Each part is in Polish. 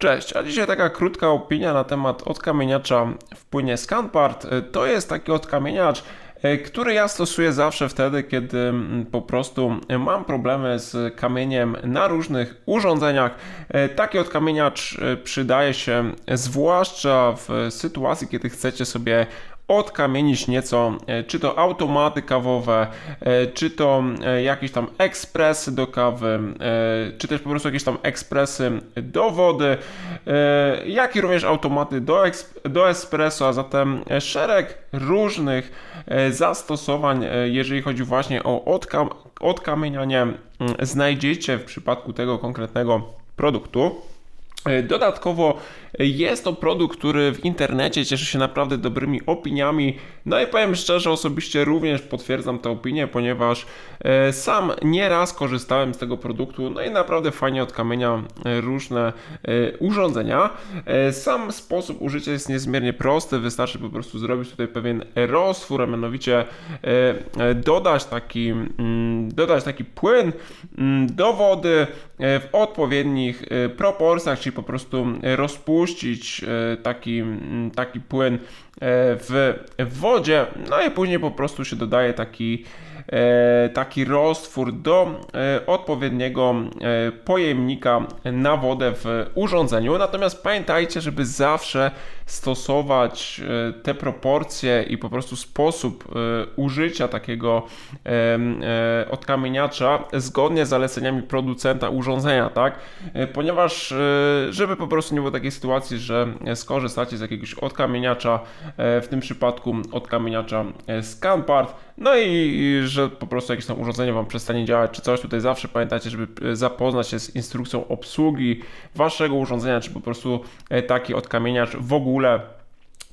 Cześć, a dzisiaj taka krótka opinia na temat odkamieniacza w płynie ScanPart. To jest taki odkamieniacz, e, który ja stosuję zawsze wtedy, kiedy po prostu mam problemy z kamieniem na różnych urządzeniach. E, Taki odkamieniacz e, przydaje się zwłaszcza w sytuacji, kiedy chcecie sobie odkamienić nieco, e, czy to automaty kawowe, e, czy to e, jakieś tam ekspresy do kawy, czy też po prostu jakieś tam ekspresy do wody, jak i również automaty do, do espresso, a zatem szereg różnych zastosowań, jeżeli chodzi właśnie o odkam- odkamienianie, znajdziecie w przypadku tego konkretnego produktu. Dodatkowo jest to produkt, który w internecie cieszy się naprawdę dobrymi opiniami. No i powiem szczerze, osobiście również potwierdzam tę opinię, ponieważ e, sam nieraz korzystałem z tego produktu. No i naprawdę fajnie odkamienia e, różne e, urządzenia. Sam sposób użycia jest niezmiernie prosty. Wystarczy po prostu zrobić tutaj pewien roztwór, a mianowicie dodać taki, mm, dodać taki płyn mm, do wody w odpowiednich proporcjach, czyli po prostu rozpuścić e, taki, taki płyn w, w wodzie, no i później po prostu się dodaje taki, e, taki roztwór do e, odpowiedniego e, pojemnika na wodę w urządzeniu. Natomiast pamiętajcie, żeby zawsze stosować e, te proporcje i po prostu sposób e, użycia takiego e, odkamieniacza zgodnie z zaleceniami producenta urządzenia, tak? E, Ponieważ, e, żeby po prostu nie było takiej sytuacji, że skorzystacie z jakiegoś odkamieniacza, e, w tym przypadku odkamieniacza e, ScanPart, no i, że po prostu jakieś tam urządzenie Wam przestanie działać, czy coś tutaj zawsze pamiętajcie, żeby e, zapoznać się z instrukcją obsługi Waszego urządzenia, czy po prostu e, taki odkamieniacz w ogóle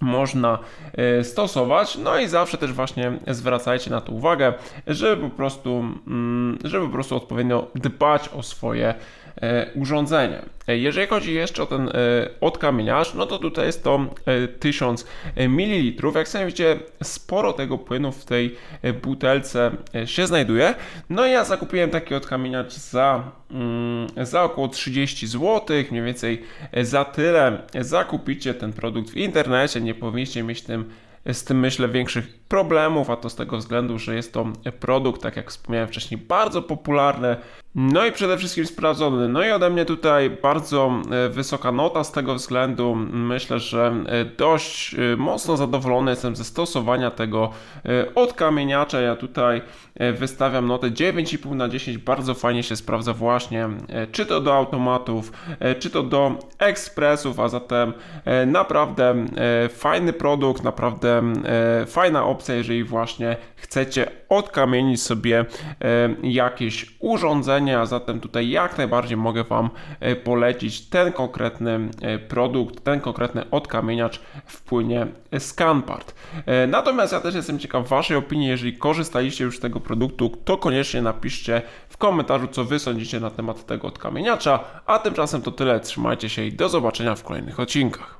można e, stosować. No i zawsze też właśnie zwracajcie na to uwagę, żeby po prostu, mm, żeby po prostu odpowiednio dbać o swoje e, urządzenie. Jeżeli chodzi jeszcze o ten e, odkamieniacz, no to tutaj jest to e, 1000 ml. Jak sami widzicie, sporo tego płynu w tej butelce się znajduje. No i ja zakupiłem taki odkamieniacz za, mm, za około 30 zł, mniej więcej za tyle zakupicie ten produkt w internecie, nie powinniście mieć tym z tym myślę większych problemów, a to z tego względu, że jest to produkt, tak jak wspomniałem wcześniej, bardzo popularny, no i przede wszystkim sprawdzony. No i ode mnie tutaj bardzo e, wysoka nota z tego względu. Myślę, że e, dość e, mocno zadowolony jestem ze stosowania tego odkamieniacza. Ja tutaj wystawiam notę 9,5 na 10. Bardzo fajnie się sprawdza właśnie, czy to do automatów, czy to do ekspresów, a zatem naprawdę fajny produkt, naprawdę fajna opcja, jeżeli właśnie chcecie odkamienić sobie jakieś urządzenie, a zatem tutaj jak najbardziej mogę Wam e, polecić ten konkretny e, produkt, ten konkretny odkamieniacz w płynie ScanPart. E, Natomiast ja też jestem ciekaw Waszej opinii, jeżeli korzystaliście już z tego produktu, to koniecznie napiszcie w komentarzu, co Wy sądzicie na temat tego odkamieniacza, a tymczasem to tyle, trzymajcie się i do zobaczenia w kolejnych odcinkach.